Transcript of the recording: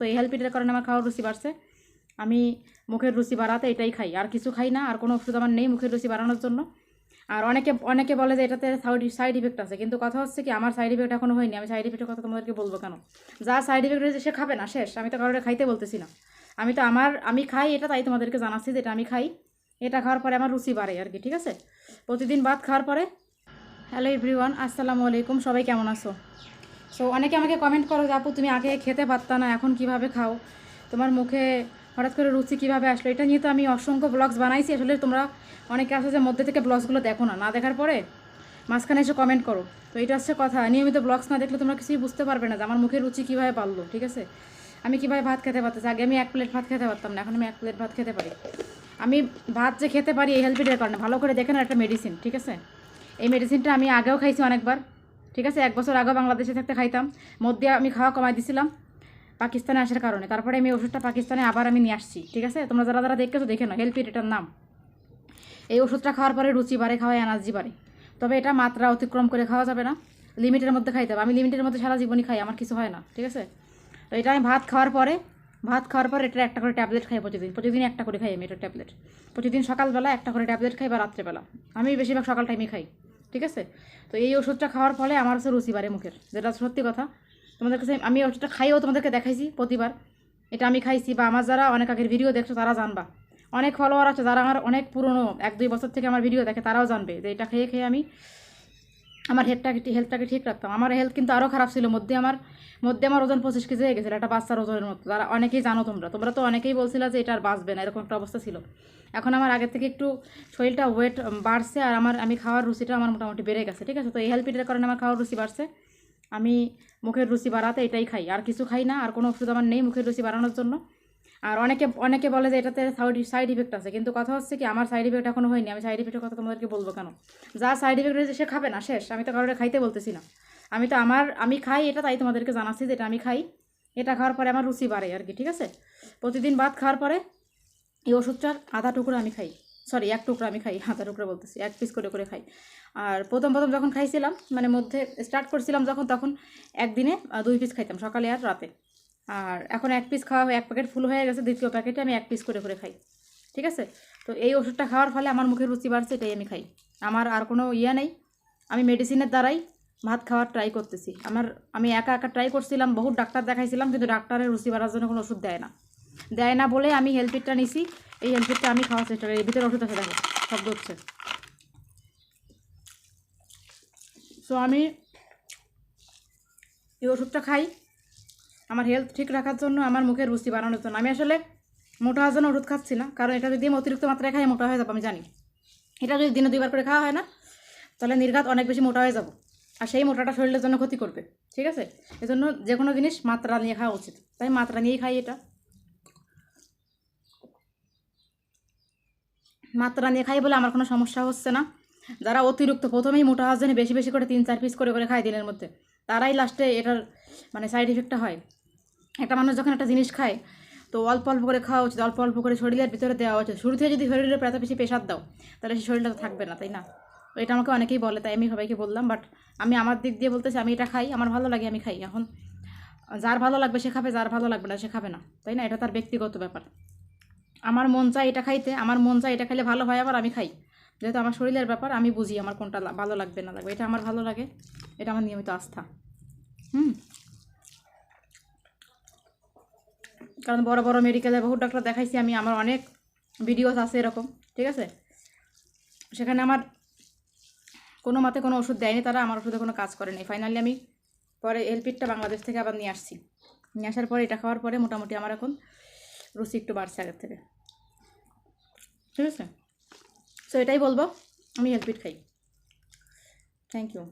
তো এই হেলপিটের কারণে আমার খাওয়ার রুচি বাড়ছে। আমি মুখের রুচি বাড়াতে এটাই খাই। আর কিছু খাই না, আর কোনো ওষুধ আমার নেই মুখের রুচি বাড়ানোর জন্য। আর অনেকে অনেকে বলে যে এটাতে সাইড সাইড ইফেক্ট আছে। কিন্তু কথা হচ্ছে কি, আমার সাইড ইফেক্ট এখনও হয়নি। আমি সাইড ইফেক্টের কথা তোমাদেরকে বলব কেন? যা সাইড ইফেক্ট হয়েছে সে খাবে না, শেষ। আমি তো কারোর খাইতে বলতেছি না। আমি তো আমার, আমি খাই এটা তাই তোমাদেরকে জানাচ্ছি যে এটা আমি খাই। এটা খাওয়ার পরে আমার রুচি বাড়ে আর কি, ঠিক আছে? প্রতিদিন ভাত খাওয়ার পরে, হ্যালো এভরিওয়ান, আসসালামু আলাইকুম। সবাই কেমন আছো? সো অনেকে আমাকে কমেন্ট করো যে, আপু, তুমি আগে খেতে পারতা না, এখন কীভাবে খাও? তোমার মুখে হঠাৎ করে রুচি কীভাবে আসলো? এটা নিয়ে তো আমি অসংখ্য ব্লগস বানাইছি। আসলে তোমরা অনেকে আছে যে, মধ্যে থেকে ব্লগসগুলো দেখো না। না দেখার পরে মাঝখানে এসে কমেন্ট করো। তো এটা হচ্ছে কথা। নিয়মিত ব্লগস না দেখলে তোমরা কিছুই বুঝতে পারবে না যে, আমার মুখের রুচি কীভাবে পারল ঠিক আছে? আমি কীভাবে ভাত খেতে পারতেছি? আগে আমি এক প্লেট ভাত খেতে পারতাম না, এখন আমি এক প্লেট ভাত খেতে পারি। আমি ভাত যে খেতে পারি এই হেলপিটের কারণে। ভালো করে দেখেন একটা মেডিসিন ঠিক আছে? এই মেডিসিনটা আমি আগেও খাইছি অনেকবার। ঠিক আছে, এক বছর আগেও বাংলাদেশে থাকতে খাইতাম। মধ্যে আমি খাওয়া কমাই দিছিলাম পাকিস্তানে আসার কারণে। তারপরে আমি ওষুধটা পাকিস্তানে আবার আমি নিয়ে আসছি, ঠিক আছে? তোমরা যারা যারা দেখেছ দেখে নাও হেলপিট এটার নাম। এই ওষুধটা খাওয়ার পরে রুচি বাড়ে, খাওয়ায় এনার্জি বাড়ে। তবে এটা মাত্রা অতিক্রম করে খাওয়া যাবে না। লিমিটের মধ্যে খাইতে হবে। আমি লিমিটের মধ্যে সারা জীবনই খাই, আমার কিছু হয় না, ঠিক আছে? তো এটা আমি ভাত খাওয়ার পরে, ভাত খাওয়ার পরে এটা একটা করে ট্যাবলেট খাই প্রতিদিন। প্রতিদিন একটা করে খাই আমি এটা ট্যাবলেট। প্রতিদিন সকালবেলা একটা করে ট্যাবলেট খাই বা রাত্রেবেলা। আমি বেশিরভাগ সকাল টাইমে খাই। ঠিক আছে? তো এই ওষুধটা খাওয়ার ফলে আমার হচ্ছে রুচি বাড়ে মুখের, যেটা সত্যি কথা। তোমাদের কাছে আমি ওষুধটা খাইও তোমাদেরকে দেখাইছি প্রতিবার। এটা আমি খাইছি বা আমার যারা অনেক আগের ভিডিও দেখছ, তারা জানবা। অনেক ফলোয়ার আছে যারা আমার অনেক পুরনো, এক দুই বছর থেকে আমার ভিডিও দেখে, তারাও জানবে যে এটা খেয়ে খেয়ে আমি আমার হেলথটাকে হেলথটাকে ঠিক রাখতাম? আমার হেলথ কিন্তু আরও খারাপ ছিল। মধ্যে আমার মধ্যে আমার ওজন পঁচিশ কেজি হয়ে গেছিল। একটা বাচ্চার ওজনের মতো তারা অনেকেই জানো তোমরা। তোমরা তো অনেকেই বলছিলে যে এটা আর বাঁচবে না, এরকম একটা অবস্থা ছিল। এখন আমার আগের থেকে একটু শরীরটা ওয়েট বাড়ছে আর আমার আমি খাওয়ার রুচিটা আমার মোটামুটি বেড়ে গেছে, ঠিক আছে? তো এই হেলপিটের কারণে আমার খাওয়ার রুচি বাড়ছে। আমি মুখের রুচি বাড়াতে এটাই খাই। আর কিছু খাই না। আর কোনো ওষুধ আমার নেই মুখের রুচি বাড়ানোর জন্য। আর অনেকে অনেকে বলে যে এটাতে সাইড সাইড ইফেক্ট আছে, কিন্তু কথা হচ্ছে কি আমার সাইড ইফেক্ট এখনও হয়নি, আমি সাইড ইফেক্টের কথা তোমাদেরকে বলব কেন? যা সাইড ইফেক্ট হয়েছে সে খাবে না, শেষ, আমি তো কারোর খাইতে বলতেছি না। আমি তো আমার, আমি খাই এটা তাই তোমাদেরকে জানাচ্ছি যে এটা আমি খাই। এটা খাওয়ার পরে আমার রুচি বাড়ে আর কি, ঠিক আছে? প্রতিদিন ভাত খাওয়ার পরে এই ওষুধটার আধা টুকরো আমি খাই। সরি এক টুকরো আমি খাই, আধা টুকরো বলতেছি, এক পিস করে করে খাই। আর প্রথম প্রথম যখন খাইছিলাম মানে মধ্যে স্টার্ট করছিলাম যখন, তখন একদিনে দুই পিস খাইতাম, সকালে আর রাতে। আর এখন এক পিস খাওয়া এক প্যাকেট ফুল হয়ে গেছে, দ্বিতীয় প্যাকেটে আমি এক পিস করে করে খাই, ঠিক আছে? তো এই ওষুধটা খাওয়ার ফলে আমার মুখের রুচি বাড়ছে, এটাই আমি খাই। আমার আর কোনো ইয়ে নেই, আমি মেডিসিনের দ্বারাই ভাত খাওয়ার ট্রাই করতেছি। আমার, আমি একা একা ট্রাই করছিলাম বহু ডাক্তার দেখাইছিলাম, কিন্তু ডাক্তারের রুচি বাড়ার জন্য কোনো ওষুধ দেয় না। দেয় না বলে আমি হেলপিটটা নিছি, এই হেলপিটটা আমি খাওয়ার চেষ্টা করি ভিতরে ওষুধ আছে, দেখো, শব্দ হচ্ছে। সো আমি এই ওষুধটা খাই আমার হেলথ ঠিক রাখার জন্য, আমার মুখের রুচি বাড়ানোর জন্য। আমি আসলে মোটা হওয়ার জন্য ওষুধ খাচ্ছি না, কারণ এটা যদি আমি অতিরিক্ত মাত্রায় খাই, মোটা হয়ে যাব, আমি জানি। এটা যদি দিনে দুইবার করে খাওয়া হয় না, তাহলে নির্ঘাত অনেক বেশি মোটা হয়ে যাব। আর সেই মোটাটা শরীরের জন্য ক্ষতি করবে, ঠিক আছে? এজন্য যে কোনো জিনিস মাত্রা নিয়ে খাওয়া উচিত। তাই মাত্রা নিয়েই খাই এটা। মাত্রা নিয়ে খাই বলে আমার কোনো সমস্যা হচ্ছে না। যারা অতিরিক্ত, প্রথমেই মোটা হওয়ার জন্য বেশি বেশি করে তিন চার পিস করে করে খায় দিনের মধ্যে। তারাই লাস্টে এটার মানে সাইড ইফেক্টটা হয়। একটা মানুষ যখন একটা জিনিস খায়, তো অল্প অল্প করে খাওয়া উচিত, অল্প অল্প করে শরীরের ভিতরে দেওয়া উচিত। শুরু থেকে যদি শরীরের এত বেশি প্রেশার দাও, তাহলে সেই শরীরটা তো থাকবে না, তাই না? এটা আমাকে অনেকেই বলে, তাই আমি সবাইকে বললাম বাট আমি আমার দিক দিয়ে বলতেছি, আমি এটা খাই, আমার ভালো লাগে, আমি খাই। এখন যার ভালো লাগবে সে খাবে, যার ভালো লাগবে না সে খাবে না, তাই না? এটা তার ব্যক্তিগত ব্যাপার। আমার মন চায় এটা খাইতে, আমার মন চায় এটা খাইলে ভালো হয়, আবার আমি খাই। যেহেতু আমার শরীরের ব্যাপার, আমি বুঝি আমার কোনটা ভালো লাগবে না লাগবে, এটা আমার ভালো লাগে, এটা আমার নিয়মিত আস্থা। হুম? কারণ বড় বড় মেডিকেলে বহু ডাক্তার দেখাইছি আমি, আমার অনেক ভিডিওস আছে এরকম, ঠিক আছে? সেখানে আমার কোনো মতে কোনো ওষুধ দেয়নি তারা, আমার ওষুধে কোনো কাজ করেনি। ফাইনালি আমি পরে এলপিটটা বাংলাদেশ থেকে আবার নিয়ে আসছি। নিয়ে আসার পরে এটা খাওয়ার পরে মোটামুটি আমার এখন রুচি একটু বাড়ছে আগের থেকে। ঠিক আছে? সো এটাই বলব, আমি হেলপিট খাই। Thank you